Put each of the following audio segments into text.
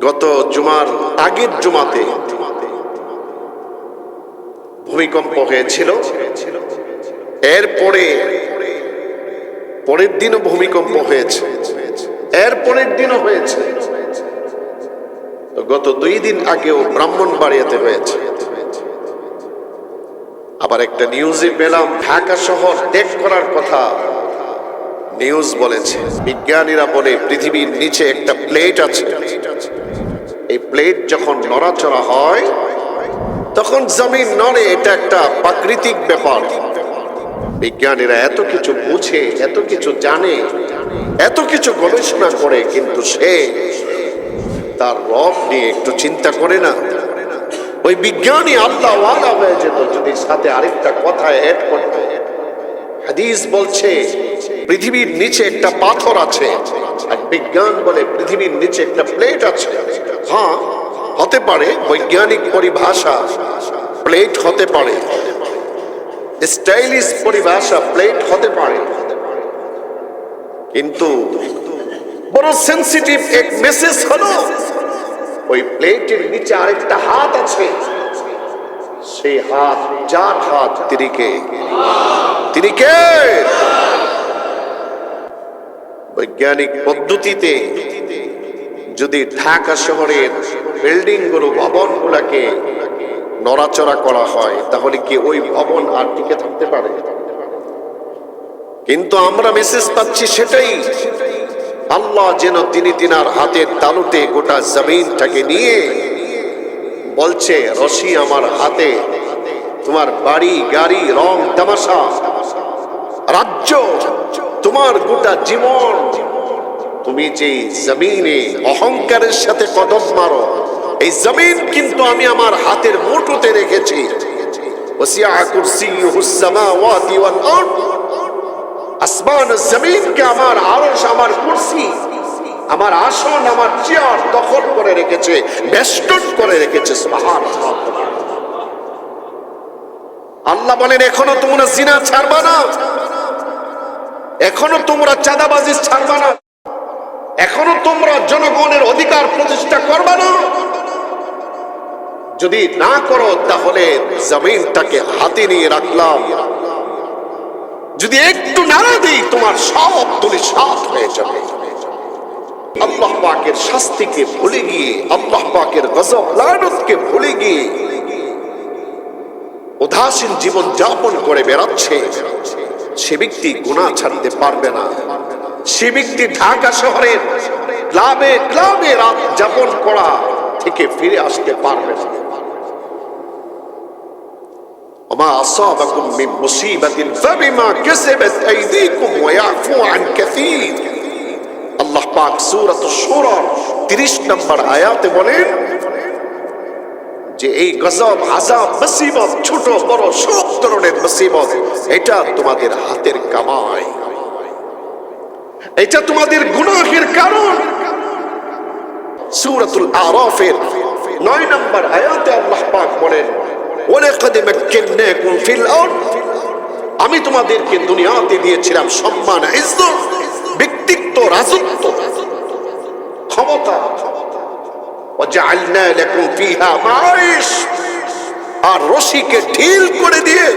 গত জুমার আগের জুমাতে ভূমিকম্প হয়েছিল। এরপরে পরের দিনও ভূমিকম্প হয়েছে। এর পরের দিনও হয়েছে। গত দুই দিন আগেও ব্রাহ্মণ ব্রাহ্মণবাড়িয়াতে হয়েছে। আবার একটা নিউজে পেলাম, ঢাকা শহর টেক করার কথা। নিউজ বলেছে, বিজ্ঞানীরা বলে পৃথিবীর নিচে একটা প্লেট আছে। এই প্লেট যখন নড়াচড়া হয়, তখন জমিন নড়ে, এটা একটা প্রাকৃতিক ব্যাপার। বিজ্ঞানীরা এত কিছু বুঝে, এত কিছু জানে, এত কিছু গবেষণা করে, কিন্তু সে তার রব নিয়ে একটু চিন্তা করে না। ওই বিজ্ঞানী আল্লাহ ওয়ালা হয়ে যেত, যদি সাথে আরেকটা কথা অ্যাড করতো। হাদিস বলছে, পৃথিবীর নিচে একটা পাথর আছে, আর বিজ্ঞান বলে পৃথিবীর নিচে একটা প্লেট আছে। হ্যাঁ হতে পারে, বৈজ্ঞানিক পরিভাষা প্লেট হতে পারে। স্টাইলিশ পরিভাষা প্লেট হতে পারে। কিন্তু বড় সেন্সিটিভ এক মেসেজ হলো, ওই প্লেটের নিচে আরেকটা হাত আছে। সেই হাত, যার হাত তিনি কে? তিনি কে? বৈজ্ঞানিক পদ্ধতিতে যদি ঢাকা শহরের বিল্ডিংগুলো ভবন গুলাকে নড়াচড়া করা হয়, তাহলে কি ওই ভবন আর টিকে থাকতে পারে? কিন্তু আমরা মেসেজ পাচ্ছি সেটাই। আল্লাহ যেন তিনি তিনার হাতের তালুতে গোটা জমিনটাকে নিয়ে বলছে, রশি আমার হাতে, তোমার বাড়ি, গাড়ি, রং, তামাশা, রাজ্য, তোমার গোটা জীবন তুমি যে জমিনে অহংকারের সাথে কদম মারো, এই জমিন কিন্তু আমি আমার হাতের মুঠোতে রেখেছি। আমার আসন, আমার চেয়ার দখল করে রেখেছে করে রেখেছে আল্লাহ বলেন, এখনও তোমরা জিনা ছাড়বা না। এখনও তোমরা চাঁদাবাজি ছাড়বা না। এখনও তোমরা জনগণের অধিকার প্রতিষ্ঠা করবা না? যদি না করো, তাহলে জমিনটাকে হাতে নিয়ে রাখলাম। যদি একটু নাড়া দিই, তোমার সব তুলি সাত হয়ে যাবে। আল্লাহ পাকের শাস্তিকে ভুলে গিয়ে, আল্লাহ পাকের গজব লানতকে ভুলে গিয়ে উদাসীন জীবন যাপন করে বেড়াচ্ছে। সে ব্যক্তি গুণা ছাড়তে পারবে না। সে ব্যক্তি ঢাকা শহরের ক্লাবে ক্লাবে রাত যাপন করা থেকে ফিরে আসতে পারবে না وما أصابكم من مصيبة فبما كسبت أيديكم ويعفو عن كثير আল্লাহ পাক সূরাত সূরা 30 নম্বর আয়াতে বলেন যে এই গজব আযাব মুসিবত ছোট বড় সব ধরনের মুসিবত এটা তোমাদের হাতের কামাই এটা তোমাদের গুনাহের কারণ সূরাতুল আরাফের 9 নম্বর আয়াতে আল্লাহ পাক বলেন ওয়ালাকাদ মাক্কান্নাকুম ফিল আরদ আমি তোমাদেরকে দুনিয়াতে দিয়েছিলাম সম্মান ইজ্জত ব্যক্তিত্ব রাজত্ব ক্ষমতা وجعلنا لكم فيها معايش আর রশিকে ঢিল করে দিয়ে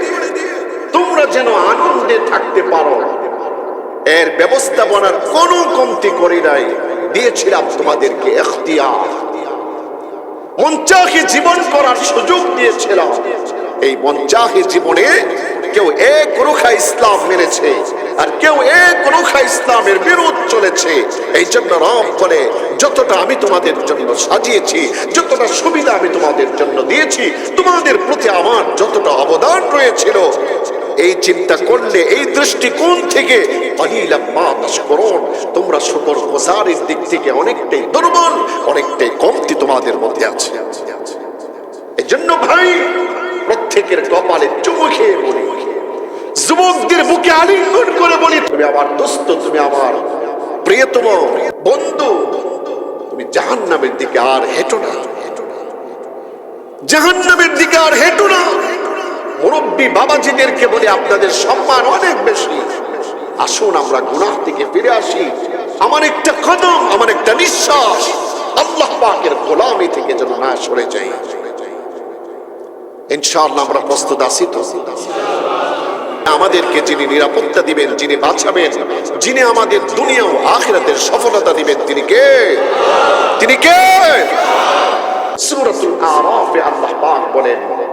তোমরা যেন আনন্দে থাকতে পারো এর ব্যবস্থাপনার কোনো কমতি করি নাই। দিয়েছিলাম তোমাদেরকে এখতিয়ার। জীবন করার সুযোগ দিয়েছিলাম। এই মঞ্চাহে জীবনে কেউ এক রুখা ইসলাম মেনেছে আর কেউ এক রুখা ইসলামের বিরোধ চলেছে। এই জন্য রব বলে, যতটা আমি তোমাদের জন্য সাজিয়েছি, যতটা সুবিধা আমি তোমাদের জন্য দিয়েছি, তোমাদের প্রতি আমার যতটা অবদান রয়েছিল এই চিন্তা করলে, এই দৃষ্টিকোণ থেকে তোমরা শুকর প্রসারের দিক থেকে অনেকটাই দুর্বল, অনেকটাই কমতি তোমাদের মধ্যে আছে। এই জন্য ভাই, প্রত্যেকের কপালে চুমু খেয়ে বলি। যুবকদের বুকে আলিঙ্গন করে বলি, তুমি আমার দোস্ত, তুমি আমার প্রিয়তম বন্ধু। তুমি জাহান নামের দিকে আর হেঁটো না। জাহান নামের দিকে আর হেঁটো না। মুরব্বী বাবাজিদেরকে বলে আপনাদের সম্মান অনেক বেশি। আসুন আমরা গুনাহ থেকে ফিরে আসি। আমার একটা কদম, আমার একটা নিঃশ্বাস। আল্লাহ পাকের গোলামি থেকে যেন না সরে যাই। ইনশাআল্লাহ আমরা প্রস্তুত আছি তো। আমাদেরকে যিনি নিরাপত্তা দিবেন, যিনি বাঁচাবেন, যিনি আমাদের দুনিয়া ও আখিরাতের সফলতা দিবেন, তিনি কে? তিনি কে? সূরাতুল আরাফে আল্লাহ পাক বলেন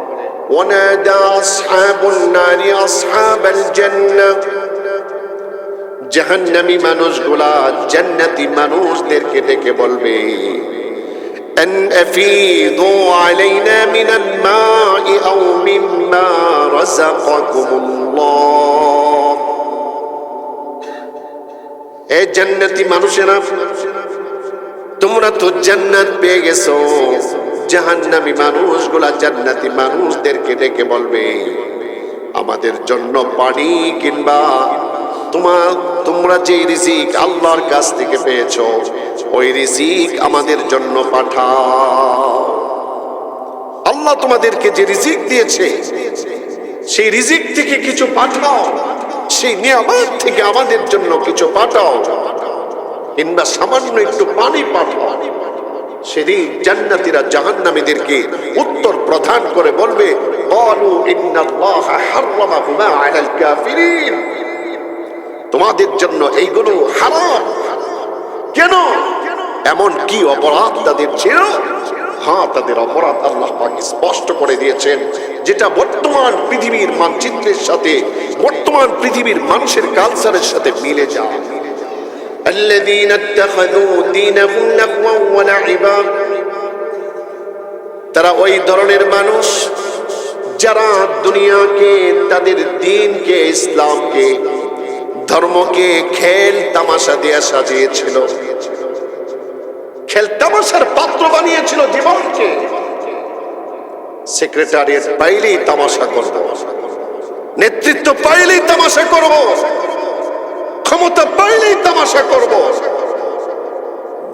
ونادى أصحاب النار أصحاب الجنة জাহান্নামী মানুষগুলা জান্নাতি মানুষদেরকে ডেকে বলবে أن أفيضوا علينا من الماء أو مما رزقكم الله এ জান্নাতি মানুষেরা তোমরা তো জান্নাত পেয়ে গেছো জাহান্নামী মানুষগুলা জান্নাতি মানুষদেরকে ডেকে বলবে, আমাদের জন্য পানি কিংবা তোমার, তোমরা যে রিজিক আল্লাহর কাছ থেকে পেয়েছ, ওই রিজিক আমাদের জন্য পাঠাও। আল্লাহ তোমাদেরকে যে রিজিক দিয়েছে, সেই রিজিক থেকে কিছু পাঠাও। সেই নিয়ামত থেকে আমাদের জন্য কিছু পাঠাও। কিংবা সামান্য একটু পানি পাঠাও। সেদিন জান্নাতিরা জাহান্নামীদেরকে উত্তর প্রদান করে বলবে তোমাদের জন্য এইগুলো হারাম। কেন? এমন কি অপরাধ তাদের ছিল? হ্যাঁ তাদের অপরাধ আল্লাহ স্পষ্ট করে দিয়েছেন, যেটা বর্তমান পৃথিবীর মানচিত্রের সাথে, বর্তমান পৃথিবীর মানুষের কালচারের সাথে মিলে যায়। الذين اتخذوا دينهم لهوا ولعبا তারা ওই ধরনের মানুষ যারা দুনিয়াকে তাদের দিনকে ইসলামকে ধর্মকে খেল তামাশা দিয়ে সাজিয়েছিল খেল তামাশার পাত্র বানিয়েছিল জীবনকে সেক্রেটারিয়েট পাইলেই তামাশা করব নেতৃত্ব পাইলেই তামাশা করব ক্ষমতা পাইলেই তামাশা করব।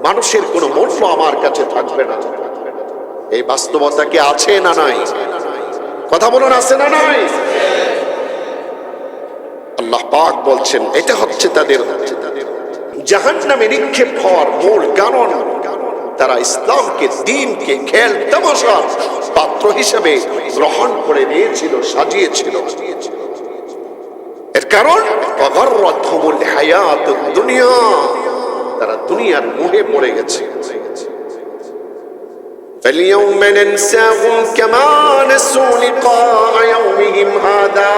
মানুষের কোনো মূল্য আমার কাছে থাকবে না। এই বাস্তবতা কি আছে না নাই? কথা বলুন আছে না নাই? আল্লাহ পাক বলছেন, এটা হচ্ছে তাদের জাহান নামে নিক্ষেপ হওয়ার মূল কারণ। তারা ইসলামকে, দিনকে খেল তামাশার পাত্র হিসেবে গ্রহণ করে নিয়েছিল, সাজিয়েছিল। কারণ অগর্রথমুল হায়াত দুনিয়া তারা দুনিয়ার মুহে পড়ে গেছে فاليوم ننساهم كما نسوا لقاء يومهم هذا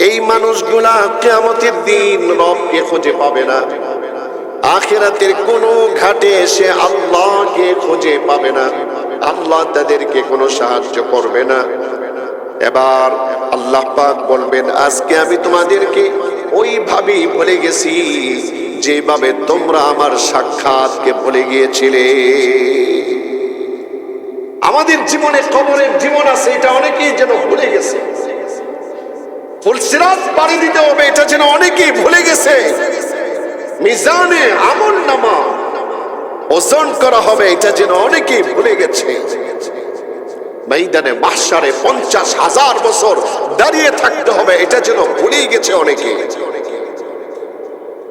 এই মানুষগুলা কেয়ামতের দিন রবকে খুঁজে পাবে না আখেরাতের কোনো ঘাটে এসে আল্লাহকে খুঁজে পাবে না আল্লাহ তাদেরকে কোনো সাহায্য করবে না এবার আল্লাহ পাক বলবেন, আজকে আমি তোমাদেরকে ওইভাবেই ভুলে গেছি যেভাবে তোমরা আমার সাক্ষাৎকে ভুলে গিয়েছিলে। আমাদের জীবনে কবরের জীবন আছে, এটা অনেকেই যেন ভুলে গেছে। ফুলসিরাত পাড়ি দিতে হবে, এটা যেন অনেকেই ভুলে গেছে। মিজানে আমল নামা ওজন করা হবে, এটা যেন অনেকেই ভুলে গেছে। ময়দানে মাসারে পঞ্চাশ হাজার বছর দাঁড়িয়ে থাকতে হবে, এটা যেন ভুলেই গেছে অনেকে।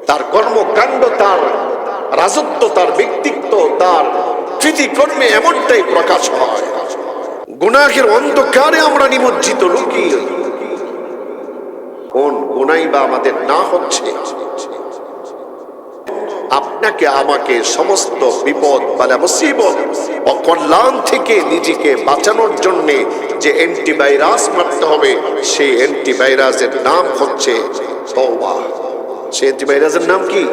তার কর্মকাণ্ড, তার রাজত্ব, তার ব্যক্তিত্ব, তার কৃতিকর্মে এমনটাই প্রকাশ হয়। গুনাহের অন্ধকারে আমরা নিমজ্জিত, লুকিয়ে। কোন গুনাই বা আমাদের না হচ্ছে। আপনাকে আমাকে সমস্ত বিপদ বালা মুসিবত ও কল্যাণ থেকে নিজেকে বাঁচানোর জন্য যে অ্যান্টিভাইরাস মারতে হবে, সেই অ্যান্টিভাইরাসের নাম হচ্ছে তওবা। সেই অ্যান্টিভাইরাসের নাম কি?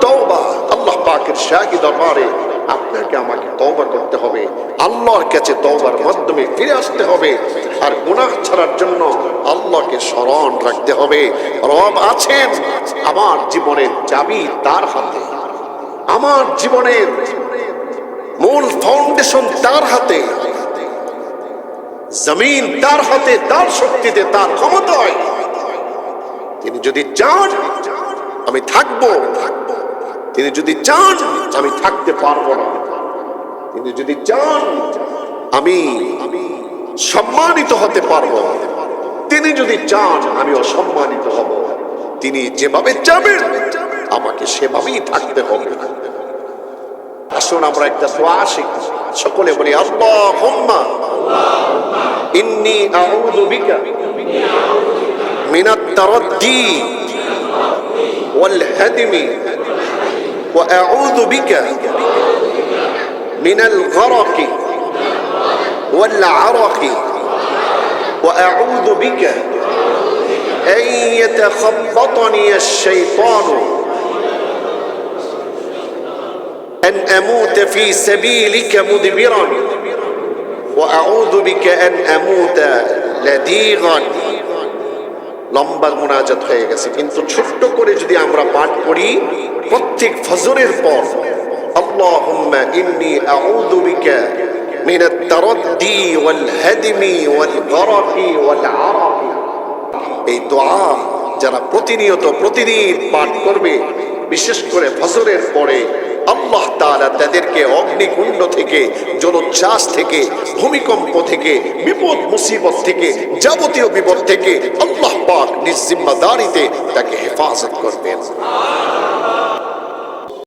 তওবা। আল্লাহ পাকের শাহী দরবারে আপনাকে আমাকে তওবা করতে হবে। আল্লাহর কাছে তওবার মাধ্যমে ফিরে আসতে হবে। আর গুনাহ ছাড়ার জন্য আল্লাহকে স্মরণ রাখতে হবে। রব আছেন আমার জীবনের চাবি তার হাতে। আমার জীবনের মূল ফাউন্ডেশন তার হাতে। জমিন তার হাতে, তার শক্তিতে, তার ক্ষমতায়। তিনি যদি চান, আমি থাকব থাকব। তিনি যদি চান, আমি থাকতে পারব না। তিনি যদি চান, আমি আমি সম্মানিত হতে পারব। তিনি যদি চান, আমি অসম্মানিত হব। তিনি যেভাবে চাবেন, আমাকে সেভাবেই থাকতে হবে। আসুন আমরা একটা দোয়া শিখি। সকলে বলি, আল্লাহুম্মা ইন্নি আউযু বিকা মিনাত ওয়াল হাদমি وأعوذ بك من الغرق والعرق وأعوذ بك أن يتخبطني الشيطان أن أموت في سبيلك مدبرا وأعوذ بك أن أموت لديغا লম্বা মোনাজাত হয়ে গেছে কিন্তু ছোট্ট করে যদি আমরা পাঠ করি প্রত্যেক ফজরের পর আল্লাহুম্মা ইন্নী আউযু বিকা من التردي والهدم والغرق والعرق এই দোয়া যারা প্রতিনিয়ত প্রতিদিন পাঠ করবে বিশেষ করে ফজরের পরে আল্লাহ তাআলা তাদেরকে অগ্নিকুণ্ড থেকে জলোচ্ছ্বাস থেকে ভূমিকম্প থেকে বিপদ মুসিবত থেকে যাবতীয় বিপদ থেকে আল্লাহ পাক নিজ জিম্মাদারিতে তাকে হেফাজত করবেন